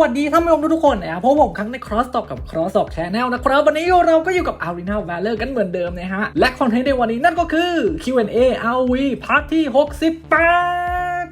วัสดีท่านผู้ชมทุกคนนะครับพบผมครั้งใน Cross Talk กับ Cross Talk Channel นะครับ วันนี้เราก็อยู่กับ Arena Valor กันเหมือนเดิมนะฮะ และคอนเทนต์ในวันนี้นั่นก็คือ Q&A RV พาร์ทที่ 68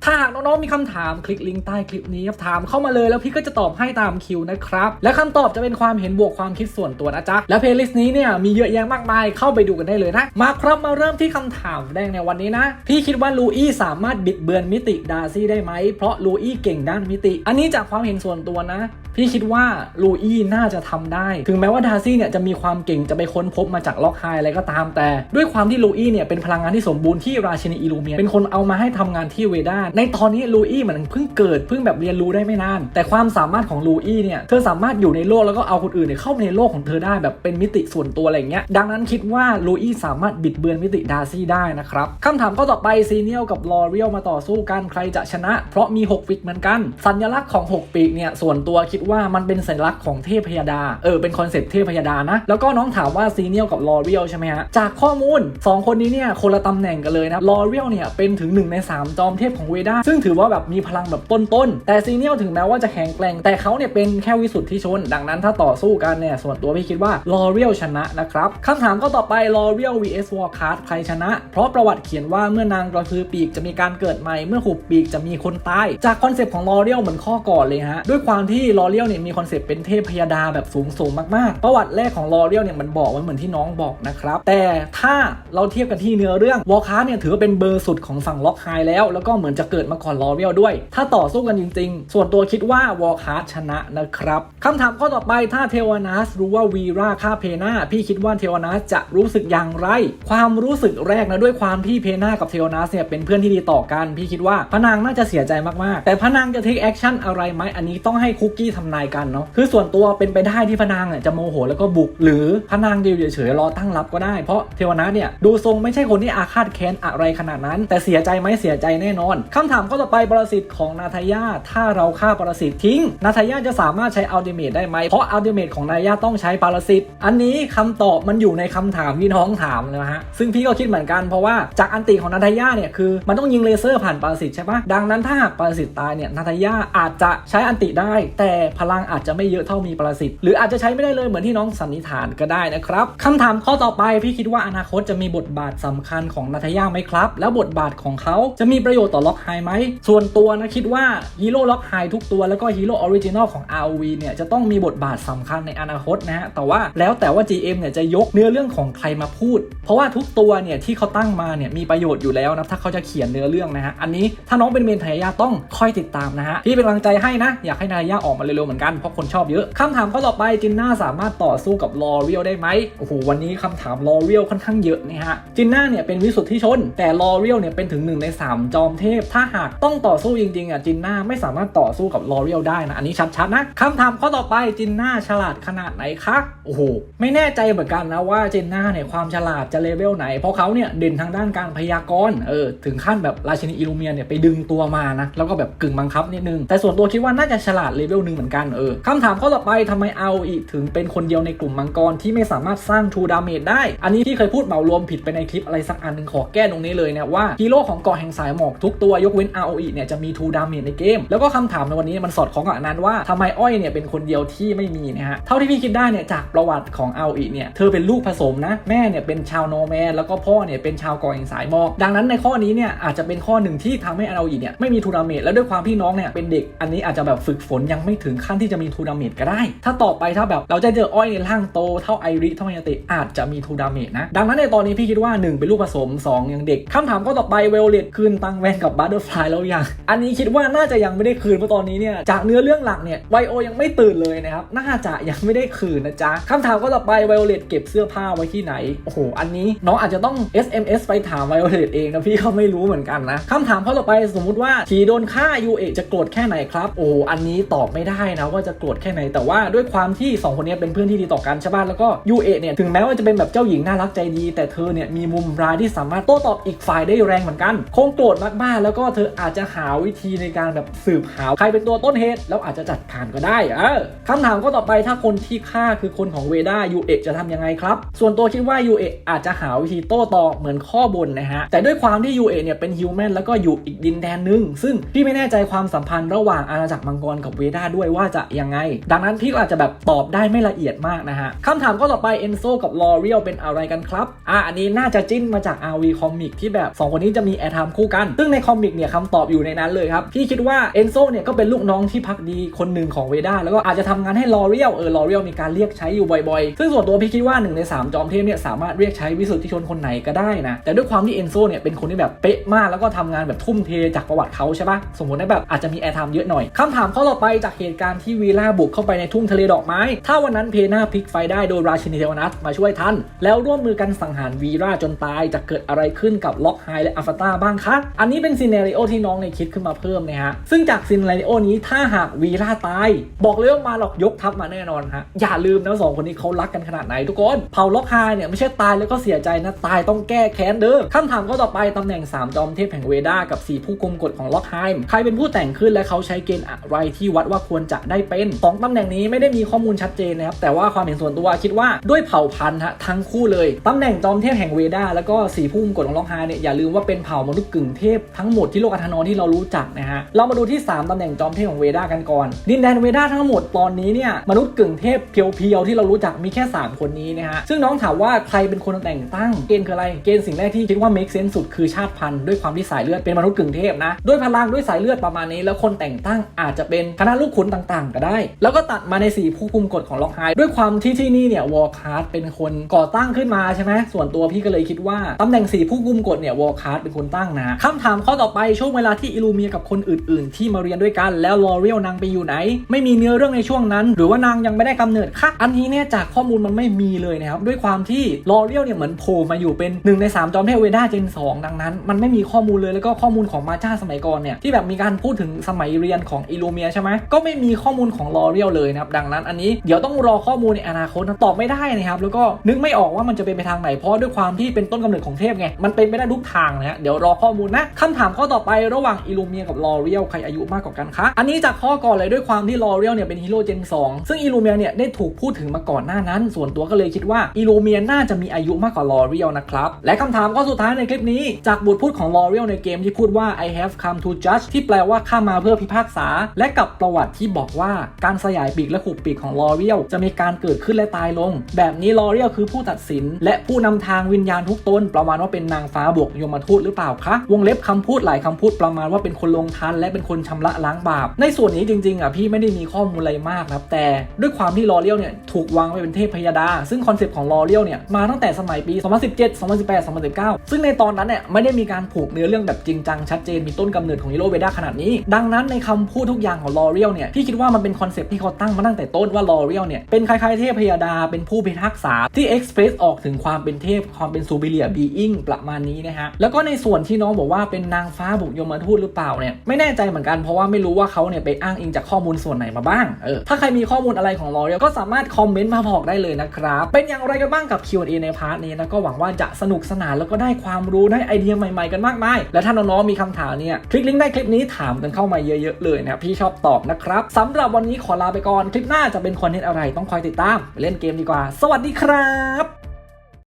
ถ้าหากน้องๆมีคำถามคลิกลิงก์ใต้คลิปนี้ครับถามเข้ามาเลยแล้วพี่ก็จะตอบให้ตามคิวนะครับ และคำตอบจะเป็นความเห็นบวกความคิดส่วนตัวนะจ๊ะ และเพลย์ลิสต์นี้เนี่ยมีเยอะแยะมากมายเข้าไปดูกันได้เลยนะ มาครับมาเริ่มที่คำถามแรกในวันนี้นะ พี่คิดว่าลูอี้สามารถบิดเบือนมิติดาร์ซี่ได้ไหม เพราะลูอี้เก่งด้านมิติ อันนี้จากความเห็นส่วนตัวนะ พี่คิดว่าลูอี้น่าจะทำได้ ถึงแม้ว่าดาร์ซี่เนี่ยจะมีความเก่งจะไปค้นพบมาจากล็อกไฮอะไรก็ตามแต่ ด้วยความที่ลูอี้เนี่ยเป็นพลังงานที่สมบูรณ์ที่ราชินีอิลูเมียเป็นคนเอามาให้ทำงานที่เวด้าในตอนนี้ลูอี้เหมือนเพิ่งเกิดเพิ่งแบบเรียนรู้ได้ไม่นาน แต่ความสามารถของลูอี้เนี่ยเธอสามารถอยู่ในโลกแล้วก็เอาคนอื่นเนี่ยเข้าไปในโลกของเธอได้แบบเป็นมิติส่วนตัวอะไรเงี้ยดังนั้นคิดว่าลูอี้สามารถบิดเบือนมิติดาร์ซี่ได้นะครับคำถามข้อต่อไปซีเนียลกับลอเรียลมาต่อสู้กันใครจะชนะ เพราะมี 6 ปีกเหมือนกัน สัญลักษณ์ของ 6 ปีกเนี่ยส่วนตัวคิดว่ามันเป็นสัญลักษณ์ของเทพพยดาเออเป็นคอนเซ็ปต์เทพพยดานะ แล้วก็น้องถามว่าซีเนียลกับลอเรียลใช่ไหมฮะจากข้อมูล 2 คนนี้เนี่ยคนละตำแหน่งกันเลยนะลอเรียลเนี่ยเป็นถึง1ใน3จอมเทพของเวด้ ซึ่งถือว่าแบบมีพลังแบบต้นๆ แต่ซีเนียลถึงแม้ว่าจะแข็งแกร่ง แต่เขาเนี่ยเป็นแค่วิสุทธิชน ดังนั้นถ้าต่อสู้กันเนี่ยส่วนตัวพี่คิดว่าลอเรียลชนะนะครับคำถามก็ต่อไปลอเรียล vs w a r c a r d ใครชนะ เพราะประวัติเขียนว่าเมื่อนางกระพือปีกจะมีการเกิดใหม่เมื่อหุบปีกจะมีคนตายจากคอนเซปต์ของลอเรียลเหมือนข้อก่อนเลยฮะด้วยความที่ลอเรียลเนี่ยมีคอนเซปต์เป็นเทพพยดาแบบสูงสูงมากๆ ประวัติแรกของลอเรียลเนี่ยมันบอกไว้เหมือนที่น้องบอกนะครับแต่ถ้าเราเทียบกันที่เนื้อเรื่องวอลคาร์เนี่ยถือว่าเป็นเบอร์สุดของฝั่งล็อกไฮแล้ว แล้วก็เหมือนจะเกิดมาก่อนลอเรียลด้วย ถ้าต่อสู้กันจริง ๆ ส่วนตัวคิดว่าวอลคาร์ชนะนะครับคำถามข้อต่อไปถ้าเทวานัสรู้ว่าวีราฆ่าเพนาพี่คิดว่าเทวานัสจะรู้สึกอย่างไร ความรู้สึกแรกนะด้วยความที่เพนากับเทวานัสเนี่ยเป็นเพื่อนที่ดีต่อกันพี่คิดว่าพนางน่าจะเสียใจมากๆ แต่พนางจะเทคแอคชั่นอะไรไหมอันนี้ต้องให้คุกกี้ทำนายกันเนาะคือส่วนตัวเป็นไปได้ที่พนางเนี่ยจะโมโหแล้วก็บุก หรือพนางเดียวเฉยๆรอตั้งรับก็ได้เพราะเทวานัสเนี่ยดูทรงไม่ใช่คนที่อาฆาตแค้นอะไรขนาดนั้น แต่เสียใจไหมเสียใจแน่นอนคคำถามข้อต่อไปปรสิตของนาทายาถ้าเราฆ่าปรสิตทิ้ง นาทายาจะสามารถใช้อัลติเมทได้ไหมเพราะอัลติเมทของนาทายาต้องใช้ปรสิตอันนี้คำตอบมันอยู่ในคำถามที่น้องถามนะฮะซึ่งพี่ก็คิดเหมือนกันเพราะว่าจากอันติของนาทายาเนี่ยคือมันต้องยิงเลเซอร์ผ่านปรสิตใช่ปะดังนั้นถ้าหากปรสิตตายเนี่ยนาทายาอาจจะใช้อันติได้ แต่พลังอาจจะไม่เยอะเท่ามีปรสิตหรืออาจจะใช้ไม่ได้เลยเหมือนที่น้องสันนิษฐานก็ได้นะครับคำถามข้อต่อไปพี่คิดว่าอนาคตจะมีบทบาทสำคัญของนาทายาไหมครับ แล้วบทบาทของเขาจะมีประโยชน์ต่อล็อกไฮไหม ส่วนตัวนะคิดว่าฮีโร่ล็อกไฮทุกตัวแล้วก็ฮีโร่ออริจินอลของ ROV เนี่ยจะต้องมีบทบาทสำคัญในอนาคตนะฮะ แต่ว่าแล้วแต่ว่า GM เนี่ยจะยกเนื้อเรื่องของใครมาพูด เพราะว่าทุกตัวเนี่ยที่เขาตั้งมาเนี่ยมีประโยชน์อยู่แล้วนะถ้าเขาจะเขียนเนื้อเรื่องนะฮะ อันนี้ถ้าน้องเป็นเมนทายาต้องคอยติดตามนะฮะพี่เป็นกำลังใจให้นะ อยากให้นายาออกมาเร็วๆเหมือนกันเพราะคนชอบเยอะคำถามข้อต่อไปจินน่าสามารถต่อสู้กับลอเรียลได้ไหมโอ้โหวันนี้คำถามลอเรียลค่อนข้างเยอะนะฮะจินน่าเนี่ยเป็นวิสุทธิชน แต่ลอเรียลเนี่ยเป็นถึงหนึ่งในสามจอมเทพถ้าหากต้องต่อสู้จริงๆอะจินน่าไม่สามารถต่อสู้กับลอเรียลได้นะ อันนี้ชัดๆนะคำถามข้อต่อไปจินน่าฉลาดขนาดไหนคะโอ้โหไม่แน่ใจเหมือนกันนะว่าจินน่าเนี่ยความฉลาดจะเลเวลไหน เพราะเขาเนี่ยเด่นทางด้านการพยากรณ์เออถึงขั้นแบบราชินีอิลูเมียเนี่ยไปดึงตัวมานะแล้วก็แบบกึ่งบังคับนิดนึงแต่ส่วนตัวคิดว่าน่าจะฉลาดเลเวลหนึ่งเหมือนกันเออคำถามข้อต่อไปทำไมเอาอีถึงเป็นคนเดียวในกลุ่มมังกรที่ไม่สามารถสร้างทูดาเมจได้ อันนี้ที่เคยพูดเหมารวมผิดไปในคลิปอะไรสักอันหนึ่งขอแก้ตรงนี้เลยนะว่าฮีโร่ของเกาะแห่งสายหมอกทุกตัวยกเว้น ROE เนี่ยจะมีทูดาเมจในเกม แล้วก็คำถามในวันนี้มันสอดคล้องกับอันนั้นว่าทำไมอ้อยเนี่ยเป็นคนเดียวที่ไม่มีนะฮะเท่าที่พี่คิดได้เนี่ยจากประวัติของ ROE เนี่ยเธอเป็นลูกผสมนะแม่เนี่ยเป็นชาวโนแมนแล้วก็พ่อเนี่ยเป็นชาวกาะแห่งสายมอกดังนั้นในข้อนี้เนี่ยอาจจะเป็นข้อหนึ่งที่ทำให้ ROE เนี่ยไม่มีทูดาเมจแล้วด้วยความที่น้องเนี่ยเป็นเด็กอันนี้อาจจะแบบฝึกฝนยังไม่ถึงขั้นที่จะมีทูดาเมจก็ได้ ถ้าต่อไปถ้าแบบเราจะเจออ้อยในร่างโตเท่าไอริเท่าไมยาเตะอาจจะมีทูดาเมจนะดังนั้นในตอนนี้พี่คิดว่า 1 เป็นลูกผสม 2 ยังเด็กคำถามก็ต่อไปเวลเลตคืนตังแวนกับบัตเตอร์ฟลายแล้วยัง อันนี้คิดว่าน่าจะยังไม่ได้คืนเพราะตอนนี้เนี่ยจากเนื้อเรื่องหลักเนี่ยไวโอยังไม่ตื่นเลยนะครับน่าจะยังไม่ได้คืนนะจ๊ะคำถามก็ต่อไปไวโอเลตเก็บเสื้อผ้าไว้ที่ไหนโอ้โหอันนี้น้องอาจจะต้อง SMS ไปถามไวโอเลตเองนะพี่เขาไม่รู้เหมือนกันนะคำถามข้อต่อไปสมมุติว่าทีโดนฆ่ายูเอจะโกรธแค่ไหนครับโอ้อันนี้ตอบไม่ได้นะว่าจะโกรธแค่ไหน แต่ว่าด้วยความที่สองคนนี้เป็นเพื่อนที่ดีต่อกันใช่ป่ะแล้วก็ยูเอเนี่ยถึงแม้ว่าจะเป็นแบบเจ้าหญิงน่ารักใจดี แต่เธอเนี่ยมีมุมร้ายที่สามารถโต้ตอบอีกฝ่ายได้แรงเหมือนกัน คงโกรธมากๆแล้วก็ก็เธออาจจะหาวิธีในการแบบสืบหาใครเป็นตัวต้นเหตุแล้วอาจจะจัดการก็ได้เออคำถามก็ต่อไปถ้าคนที่ฆ่าคือคนของเวด้ายูเอะจะทำยังไงครับ ส่วนตัวคิดว่ายูเอะอาจจะหาวิธีโต้ตอบเหมือนข้อบนนะฮะ แต่ด้วยความที่ยูเอะเนี่ยเป็นฮิวแมนแล้วก็อยู่อีกดินแดนหนึง ซึ่งพี่ไม่แน่ใจความสัมพันธ์ระหว่างอาณาจักรมังกรกับเวด้าด้วยว่าจะยังไง ดังนั้นพี่อาจจะแบบตอบได้ไม่ละเอียดมากนะฮะคำถามก็ต่อไปเอนโซกับลอเรียลเป็นอะไรกันครับอะอันนี้น่าจะจิ้นมาจาก RV คอมิกที่แบบสองคนนี้จะมีแอร์ไทม์คู่กัน ซึ่งในคอมิกเนี่ยคำตอบอยู่ในนั้นเลยครับพี่คิดว่าเอนโซเนี่ยก็เป็นลูกน้องที่พักดีคนหนึ่งของเวด้าแล้วก็อาจจะทำงานให้ลอเรียลเออลอเรียลมีการเรียกใช้อยู่บ่อยๆ ซึ่งส่วนตัวพี่คิดว่าหนึ่งในสามจอมเทพเนี่ยสามารถเรียกใช้วิสุทธิชนคนไหนก็ได้นะ แต่ด้วยความที่เอนโซเนี่ยเป็นคนที่แบบเป๊ะมากแล้วก็ทำงานแบบทุ่มเทจากประวัติเขาใช่ปะสมมติได้แบบอาจจะมีแอร์ไทม์เยอะหน่อยคำถามข้อต่อไปจากเหตุการณ์ที่วีล่าบุกเข้าไปในทุ่งทะเลดอกไม้ ถ้าวันนั้นเพนาพลิกไฟได้โดยราชินีเทวนัสมาช่วยทันแล้วร่วมมือกันสังหารวีราจนตายจะเกิดอะไรขึ้นกับล็อกไฮและอัลฟาตาบ้างคะอันนี้เป็นซีเนริโอที่น้องในคิดขึ้นมาเพิ่มนะฮะ ซึ่งจากซีเนริโอนี้ถ้าหากวีราตาย บอกเลยว่ามาหรอกยกทัพมาแน่นอนฮะ อย่าลืมนะสองคนนี้เขารักกันขนาดไหนทุกคน เผาล็อกไฮเนี่ยไม่ใช่ตายแล้วก็เสียใจนะ ตายต้องแก้แค้นเด้อคำถามก็ต่อไปตำแหน่ง 3 จอมเทพแห่งเวดากับ 4 ผู้กุมกฎของล็อกไฮม์ใครเป็นผู้แต่งขึ้นและเขาใช้เกณฑ์อะไรที่วัดว่าควรจะได้เป็นสองตำแหน่งนี้ไม่ได้มีข้อมูลชัดเจนนะครับแต่ว่าความเห็นส่วนตัวคิดว่าด้วยเผ่าพันธุ์ฮะทั้งคู่เลยตำแหน่งจอมเทพแห่งเวดาแล้วก็สี่ผู้กุมกฎของล็อกไฮม์เนี่ยอย่าลืมว่าเป็นเผ่ามนุษย์กึ่งเทพทั้งหมดที่โลกอัธนอนที่เรารู้จักนะฮะ เรามาดูที่ 3 ตำแหน่งจอมเทพของเวดากันก่อน ดินแดนเวดาทั้งหมดตอนนี้เนี่ยมนุษย์กึ่งเทพเพียวๆที่เรารู้จักมีแค่ 3 คนนี้นะฮะ ซึ่งน้องถามว่าใครเป็นคนแต่งตั้ง เกณฑ์คืออะไร เกณฑ์สิ่งแรกที่คิดว่า make sense สุดคือชาติพันธุ์ด้วยความที่สายเลือดเป็นมนุษย์กึ่งเทพนะ ด้วยพลังด้วยสายเลือดประมาณนี้ แล้วคนแต่งตั้งอาจจะเป็นคณะลูกขุนต่างๆ ก็ได้ แล้วก็ตัดมาใน4ผู้กุมกฎของล็อกไฮด้วยความที่ที่นี่เนี่ยวอลคาร์ดเป็นคนก่อตั้งขึ้นมาใช่ไหมส่วนตัวพี่ก็เลยคิดว่าตำแหน่ง4ผู้กุมกฎเนี่ยวอลคาร์ดเป็นคนตั้งนะคำถามข้อต่อไปช่วงเวลาที่อิลูเมียกับคนอื่น ๆ ที่มาเรียนด้วยกันแล้วลอเรียลนางไปอยู่ไหน ไม่มีเนื้อเรื่องในช่วงนั้น หรือว่านางยังไม่ได้กำเนิดค่ะอันนี้เนี่ยจากข้อมูลมันไม่มีเลยนะครับด้วยความที่ลอเรียลเนี่ยเหมือนโผล่มาอยู่เป็นหนึ่งในสามจอมเทพเวด้าเจน2ดังนั้น มันไม่มีข้อมูลเลยแล้วก็ข้อมูลของมาจ้าสมัยก่อนเนี่ยที่แบบมีการพูดถึงสมัยเรียนของอิลูเมียใช่ไหมก็ไม่มีข้อมูลของลอเรียลเลยนะครับดังนั้นอันนี้เดี๋ยวต้องรอข้อมูลในอนาคตตอบไม่ได้นะครับแล้วก็นึกไม่ออกว่ามันจะเป็นไปทางไหนเพราะด้วยความที่เป็นต้นกำเนิดของเทพไงมันเป็นไม่ได้ทุกทางนะฮะเดี๋ยวรอข้อมูลนะคำถามข้อต่อไประหว่างอิลูเมียกับลอเรียลใครอายุมากกว่ากันคะอันนี้จากข้อก่อนเลยด้วยความที่ลอเรียลเนี่ยเป็นฮีโร่เจน2ซึ่งอิลูเมียเนี่ยได้ถูกพูดถึงมาก่อนหน้านั้น ส่วนตัวก็เลยคิดว่าอิลูเมียน่าจะมีอายุมากกว่าลอเรียลนะครับและคำถามข้อสุดท้ายในคลิปนี้ จากบทพูดของลอเรียลในเกมที่พูดว่า I have come to judge ที่แปลว่าข้ามาเพื่อพิพากษา และกับประวัติที่บอกว่าการสยายปีกและขุบปีกของลอเรียลจะมีการเกิดขึ้นและตายลง แบบนี้ลอเรียลคือผู้ตัดสิน และผู้นำทางวิญญาณทุกตนประมาณว่าเป็นนางฟ้าบวกยมทูตหรือเปล่าคะวงเล็บคำพูดหลายคำพูดประมาณว่าเป็นคนลงทันและเป็นคนชำระล้างบาป ในส่วนนี้จริงๆอะพี่ไม่ได้มีข้อมูลอะไรมากนะครับแต่ด้วยความที่ลอเรียลเนี่ยถูกวางไว้เป็นเทพพยาดา ซึ่งคอนเซปต์ของลอเรียลเนี่ยมาตั้งแต่สมัยปี 2017 2018 2019 ซึ่งในตอนนั้นเนี่ยไม่ได้มีการผูกเนื้อเรื่องแบบจริงจังชัดเจนมีต้นกำเนิดของฮีโร่เวด้าขนาดนี้ ดังนั้นในคำพูดทุกอย่างของลอเรียลเนี่ยพี่คิดว่ามันเป็นคอนเซปต์ที่เขาตั้งมาตั้งแต่ต้นว่าลอเรียลเนี่ยเป็นคล้ายๆเทพพยดาเป็นผู้พิทักษาที่เอ็กซ์เพรสออกถึงความเป็นเทพความเป็นซูบิเลียบีอิงประมาณนี้นะฮะแล้วก็ในส่วนที่น้องบอกว่าเป็นนางฟาบุกยมทูตหรือเปล่าเนี่ยไม่แน่ใจเหมือนกันเพราะว่าไม่รู้ว่าเขาเนี่ยไปอ้างอิงจากข้อมูลส่วนไหนมาบ้างเออถ้าใครมีข้อมูลอะไรของลอเรียลก็สามารถคอมเมนต์มาบอกได้เลยนะครับเป็นอย่างไรกันบ้างกับ Q&A ในพาร์ทนี้นะก็หวังว่าจะสนุกสนานแล้วก็ได้ความรู้ได้ไอเดียใหม่ๆกันมากมายและถ้าน้องๆมีคำถามเนี่ยคลิกลิงก์ใต้คลิปนี้ถามกันเข้ามาเยอะๆเลยนะพี่ชอบตอบนะครับสำหรับวันนี้ขอลาไปก่อนคลิปหน้าจะเป็นคอนเทนต์อะไรต้องคอยติดตามเล่นเกมดีกว่า สวัสดีครับ